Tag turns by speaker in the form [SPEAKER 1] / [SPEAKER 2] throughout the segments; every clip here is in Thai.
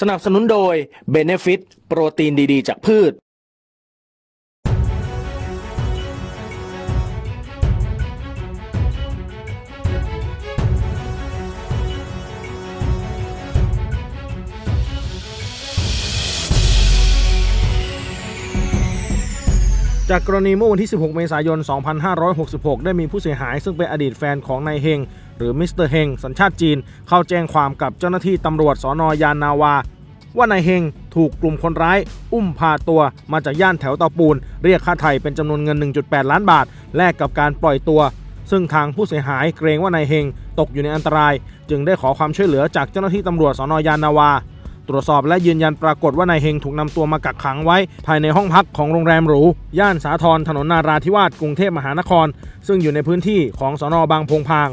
[SPEAKER 1] สนับสนุนโดย Benefit โปรตีนดีๆ จากพืช
[SPEAKER 2] จากกรณีเมื่อวันที่ 16 เมษายน 2566 ได้มีผู้เสียหาย ซึ่งเป็นอดีตแฟนของนายเฮง หรือมิสเตอร์เฮงสัญชาติจีน เข้าแจ้งความกับเจ้าหน้าที่ตำรวจสอนอยานนาวา ว่านายเฮงถูกกลุ่มคนร้าย อุ้มพาตัวมาจากย่านแถวเตาปูน เรียกค่าไถ่เป็นจำนวนเงิน 1.8 ล้านบาท แลกกับการปล่อยตัว ซึ่งทางผู้เสียหายเกรงว่านายเฮงตกอยู่ในอันตราย จึงได้ขอความช่วยเหลือจากเจ้าหน้าที่ตำรวจสอนอยานนาวาตรวจสอบและยืนยันปรากฏว่านายเฮงถูกนำตัวมากักขังไว้ ภายในห้องพักของโรงแรมหรู ย่านสาทรถนนนาราธิวาสกรุงเทพมหานคร ซึ่งอยู่ในพื้นที่ของสอนอบางพงพาง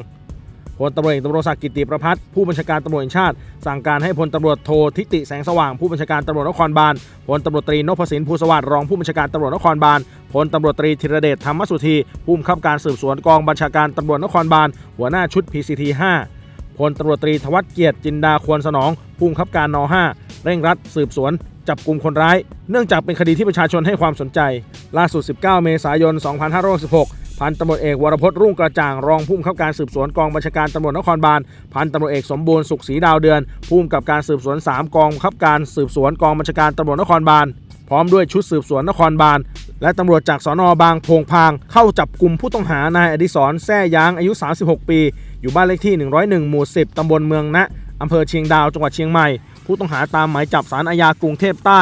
[SPEAKER 2] พลตำรวจเอกตำรวจศักดิ์กิติประพัฒน์ผู้บัญชาการตำรวจแห่งชาติ สั่งการให้พลตำรวจโททิติแสงสว่างผู้บัญชาการตำรวจนครบาลพลตำรวจตรีนพสินภูสวัสดิ์รองผู้บัญชาการตำรวจนครบาลพลตำรวจตรีธีรเดชธรรมสุธีผู้บังคับการสืบสวนกองบัญชาการตำรวจนครบาลหัวหน้าชุด PCT 5พลตำรวจตรีธวัฒน์เกียรติจินดาควรสนองผู้บังคับการน5เร่งรัดสืบสวนจับกลุ่มคนร้าย เนื่องจากเป็นคดีที่ประชาชนให้ความสนใจ ล่าสุด 19 เมษายน 2566 พันตำรวจเอกวรพจน์รุ่งกระจ่างรองผู้บังคับการสืบสวนกองบัญชาการตำรวจนครบาลพันตำรวจเอกสมบูรณ์สุขศรีดาวเดือนผู้กำกับการสืบสวน 3 กองบังคับการสืบสวนกองบัญชาการตำรวจนครบาลพร้อมด้วยชุดสืบสวนนครบาลและตำรวจจากสอนอบางโพงพาง เข้าจับกลุ่มผู้ต้องหานายอดิศรแซ่ย้างอายุ 36 ปี อยู่บ้านเลขที่ 101 หมู่ 10 ตำบลเมืองนะอำเภอเชียงดาวจังหวัดเชียงใหม่ ผู้ต้องหาตามหมายจับสารอาญากรุงเทพใต้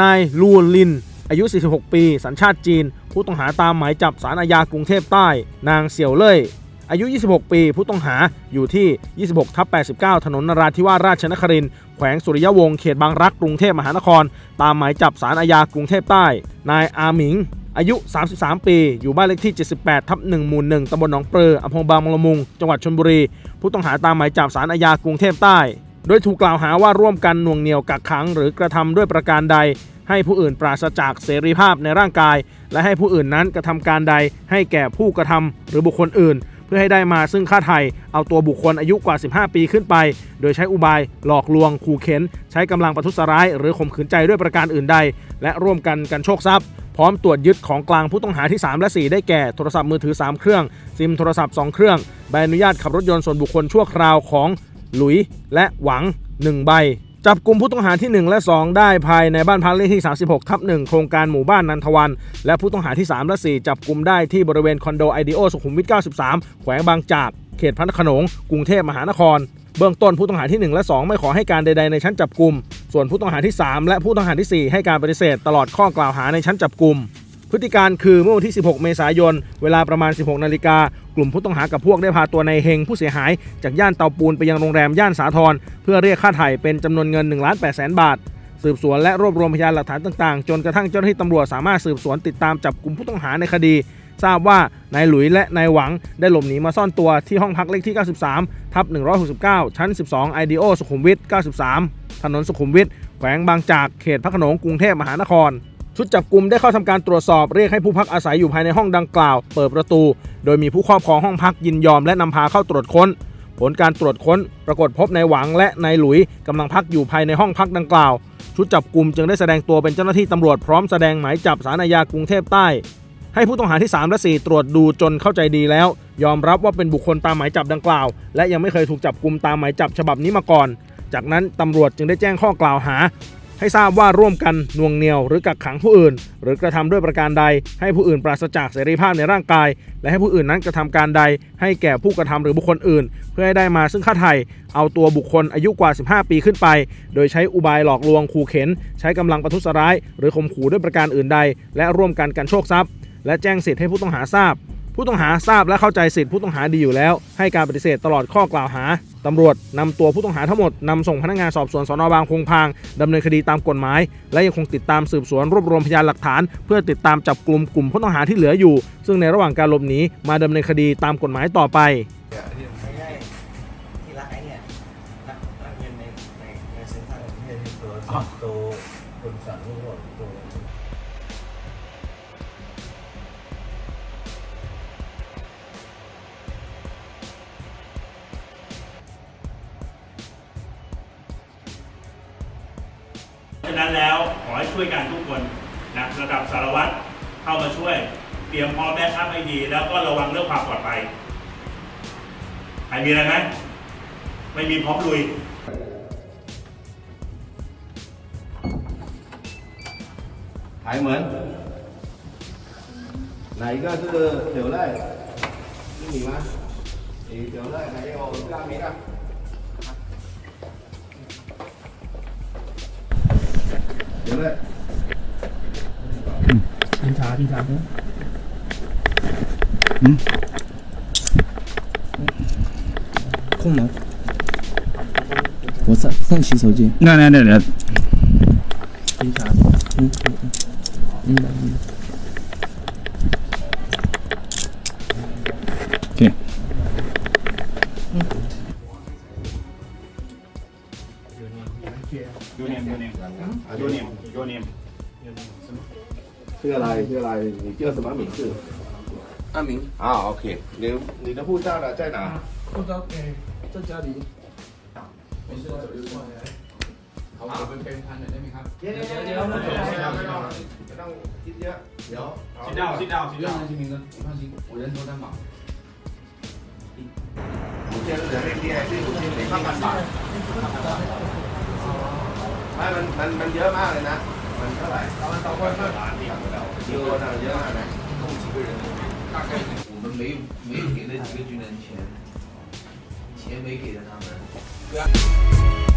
[SPEAKER 2] นายลูลิน อายุ 46 ปี สัญชาติจีน ผู้ต้องหาตามหมายจับสารอาญากรุงเทพใต้ นางเสี่ยวเล่ยอายุ 26 ปี ผู้ต้องหาอยู่ที่ 26ทับ89 ถนนนราธิวาสราชนครินแขวงสุริยวงศ์ เขตบางรัก กรุงเทพมหานคร ตามหมายจับสารอาญากรุงเทพใต้ นายอาหมิง อายุ 33 ปี อยู่บ้านเลขที่ 78ทับ1หมู่ 1ตำบลหนองเปลืออำเภอบางมะละมุง จังหวัดชลบุรี ผู้ต้องหาตามหมายจับสารอาญากรุงเทพใต้ โดยถูกกล่าวหาว่าร่วมกันน่วงเหนี่ยวกักขัง หรือกระทำด้วยประการใด ให้ผู้อื่นปราศจากเสรีภาพในร่างกาย และให้ผู้อื่นนั้นกระทำการใดให้แก่ผู้กระทำหรือบุคคลอื่น เพื่อให้ได้มาซึ่งค่าไถ่เอาตัวบุคคลอายุกว่า 15 ปีขึ้นไป โดยใช้อุบาย หลอกลวงขู่เข็น ใช้กำลังประทุษร้าย หรือข่มขืนใจด้วยประการอื่นใด และร่วมกันกันโชคทรัพย์พร้อมตรวจยึดของกลางผู้ต้องหาที่ 3 และ 4 ได้แก่โทรศัพท์มือถือ 3 เครื่อง ซิมโทรศัพท์ 2 เครื่อง ใบอนุญาตขับรถยนต์ส่วนบุคคลชั่วคราวของหลุยและหวัง 1 ใบ จับกลุ่มผู้ต้องหาที่ 1 และ 2 ได้ภายในบ้านพักเลขที่ 36 ทับ 1 โครงการหมู่บ้านนันทวัน และผู้ต้องหาที่ 3 และ 4 จับกลุ่มได้ที่บริเวณคอนโดไอเดโอสุขุมวิท 93 แขวงบางจาก เขตพระนครนงกรุงเทพมหานคร เบื้องต้นผู้ต้องหาที่ 1 และ 2 ไม่ขอให้การใด ๆ ในชั้นจับกลุ่ม ส่วนผู้ต้องหาที่ 3 และผู้ต้องหาที่ 4 ให้การปฏิเสธตลอดข้อกล่าวหาในชั้นจับกลุ่มพฤติการคือเมื่อวันที่ 16 เมษายน เวลาประมาณ 16 นาฬิกา กลุ่มผู้ต้องหากับพวกได้พาตัวนายเฮงผู้เสียหาย จากย่านเตาปูนไปยังโรงแรมย่านสาทรเพื่อเรียกค่าไถ่เป็นจำนวนเงิน1ล้าน8แสนบาท สืบสวนและรวบรวมพยานหลักฐานต่างๆ จนกระทั่งเจ้าหน้าที่ตำรวจสามารถสืบสวนติดตามจับกลุ่มผู้ต้องหาในคดี ทราบว่านายหลุยและนายหวังได้หลบหนีมาซ่อนตัวที่ห้องพักเลขที่ 93 ทับ 169 ชั้น 12 IDO สุขุมวิท 93 ถนนสุขุมวิทแขวงบางจากเขตพระโขนงกรุงเทพมหานคร ชุดจับกลุ่มได้เข้าทำการตรวจสอบเรียกให้ผู้พักอาศัยอยู่ภายในห้องดังกล่าว เปิดประตู โดยมีผู้ครอบครองห้องพักยินยอมและนำพาเข้าตรวจค้น ผลการตรวจค้น ปรากฏพบนายหวังและนายหลุยกำลังพักอยู่ภายในห้องพักดังกล่าว ชุดจับกลุ่มจึงได้แสดงตัวเป็นเจ้าหน้าที่ตำรวจพร้อมแสดงหมายจับสารอาญากรุงเทพใต้ ให้ผู้ต้องหาที่ 3 และ 4 ตรวจดูจนเข้าใจดีแล้ว ยอมรับว่าเป็นบุคคลตามหมายจับดังกล่าว และยังไม่เคยถูกจับกลุ่มตามหมายจับฉบับนี้มาก่อน จากนั้นตำรวจจึงได้แจ้งข้อกล่าวหา ให้ทราบว่าร่วมกันน่วงเหนียว หรือกักขังผู้อื่น หรือกระทำด้วยประการใด ให้ผู้อื่นปราศจากเสรีภาพในร่างกาย และให้ผู้อื่นนั้นกระทำการใด ให้แก่ผู้กระทำหรือบุคคลอื่น เพื่อให้ได้มาซึ่งค่าไถ่เอาตัวบุคคลอายุกว่า 15 ปีขึ้นไป โดยใช้อุบายหลอกลวงขู่เข็น ใช้กำลังประทุษร้าย หรือข่มขู่ด้วยประการอื่นใด และร่วมกันกันโชคทรัพย์ และแจ้งสิทธิ์ให้ผู้ต้องหาทราบ ผู้ต้องหาทราบและเข้าใจสิทธิผู้ต้องหาดีอยู่แล้ว ให้การปฏิเสธตลอดข้อกล่าวหาตำรวจนำตัวผู้ต้องหาทั้งหมดนำส่งพนักงานสอบสวนสนบางพงพางดำเนินคดีตามกฎหมาย และยังคงติดตามสืบสวนรวบรวมพยานหลักฐาน เพื่อติดตามจับกลุ่มกลุ่มผู้ต้องหาที่เหลืออยู่ ซึ่งในระหว่างการหลบหนีมาดำเนินคดีตามกฎหมายต่อไป
[SPEAKER 3] ที่รักไอ้เนี่ยรักเงินในในในเซ็นทรัลที่ตัว
[SPEAKER 4] ฉะนั้นแล้วขอให้ช่วยกันทุกคนนะระดับสารวัตรเข้ามาช่วย เตรียมพร้อมแบ็คอัพให้ดี แล้วก็ระวังเรื่องความปลอดภัยใครมีอะไรไหมไม่มีพร้อมลุย
[SPEAKER 3] หายเหมือน ไหนก็คือเดี๋ยวเลย
[SPEAKER 5] นี่มีมั้ย
[SPEAKER 6] เดี๋ยวไลยไห
[SPEAKER 5] นโอ้
[SPEAKER 6] กล้ามีอะ 嗯，正常，正，嗯，嗯，
[SPEAKER 5] 空了，我上
[SPEAKER 4] 上洗手间，来来来来，正常，嗯。嗯。嗯。嗯，行。เนียมยูเนียม
[SPEAKER 3] ชื่ออะไรชื่ออะไร你叫什么名字？
[SPEAKER 6] 阿明，
[SPEAKER 3] 啊，OK，你你的护照呢在哪？
[SPEAKER 6] 护照给在家里。没事，走就过来。好，我们边看的那边看。
[SPEAKER 3] เดี๋ยวเดี๋ยวเดี๋ยวไม่ต้องไม่ต้องไม่ต้องคิดเยอะเดี๋ยว
[SPEAKER 4] sit down sit down
[SPEAKER 6] 不
[SPEAKER 4] sit
[SPEAKER 6] 用
[SPEAKER 4] down
[SPEAKER 6] 担心，明哥，你放心，我人头担保。
[SPEAKER 3] 我现在人民币还是五千零ห้าพันบาท ไม่มันมันมันเยอะมากเลยนะ มันเท่าไหร่ประมาณสองคนก็กี่คนอ่ะเยอะมากนะ
[SPEAKER 6] 大概我们没有没有给那几个军人钱，钱没给的他们。